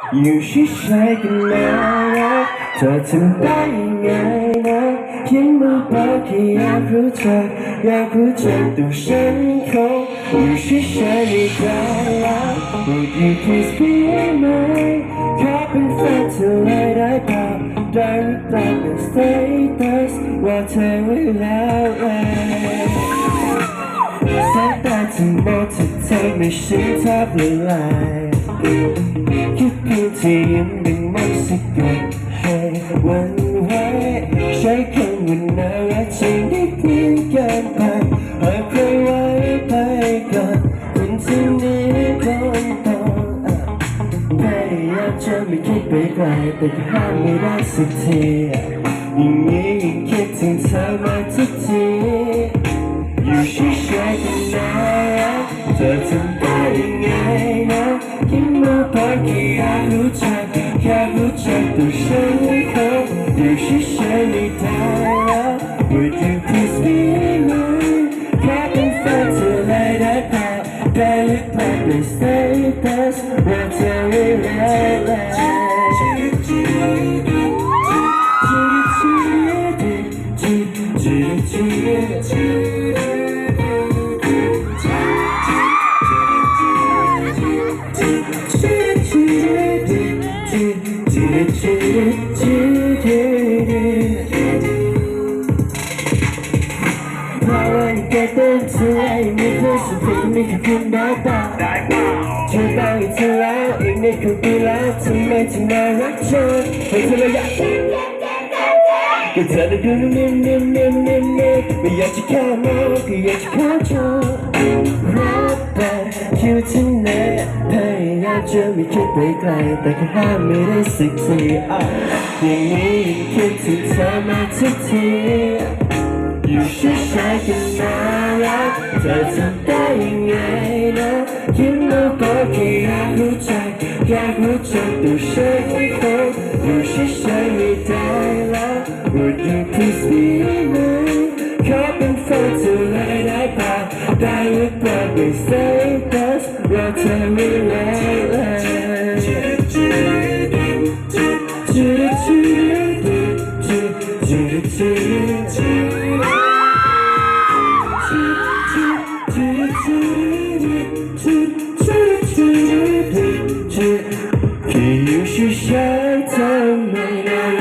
อยู่เฉยๆกันนะรักเธอทำได้ยังไงนะเพียงมือเปล่าแค่อยากรู้จักอยากรู้จักตัวฉันคงอยู่เฉยๆไม่ได้แล้ว Would you please be mine ขอเป็นแฟนเธอเลยได้เปล่าได้หรือเปล่าเป็น status ว่าเธอไว้แล้วเองสายตาที่มองเธอทำให้ฉันแทบละลาย คิดเพียงที่ยังดึงมันสะกดให้หวันไหวใช้คำว่าน่ารักจริงได้เพียงเกินไปหากใครไว้ไปก่อนคนที่นี้คนต่อพยายามจะไม่คิดไปไกลแต่ก็ห้ามไม่ได้สักทียิ่งนี้ยิ่งคิดถึงเธอมาทุกทีอยู่เฉยๆกันนะเธอทำ Would you please be mine แค่เป็นแฟนเธอเลยได้เเต้นเธอไม่เคยสัมผัสไม่เคยคุณได้เปล่าเธอต้องให้เธอแล้วอีกไม่กี่ปีแล้วทำไมถึงน่ารักเธอให้เธอเลยอยากก็เธอได้ดูนิ่มนิ่มนิ่มนิ่มนิ่มไม่อยากจะแค่มองก็อยากจะเข้าใจรักแต่คิวที่ไหนพยายามจะไม่คิดไปไกล แต่ก็ห้ามไม่ได้สักทีอย่างนี้คิดถึงเธอมาทุกทีอยู่เฉยๆกันน่ารักเเธอทำได้ยังไงนะยิ้มแล้วก็แค่อยากรู้จักอยากรู้จักตัวฉันไม่คงอยู่เฉยไม่ได้แล้ว Would you please be mine ขอเป็นแฟนเธอเลยได้ปะได้หรือเปล่าไป say yes ว่าเธอไม่แน่เลยจืดจืดจืดจืดจืด แค่อยู่เฉยๆเธอไม่น่า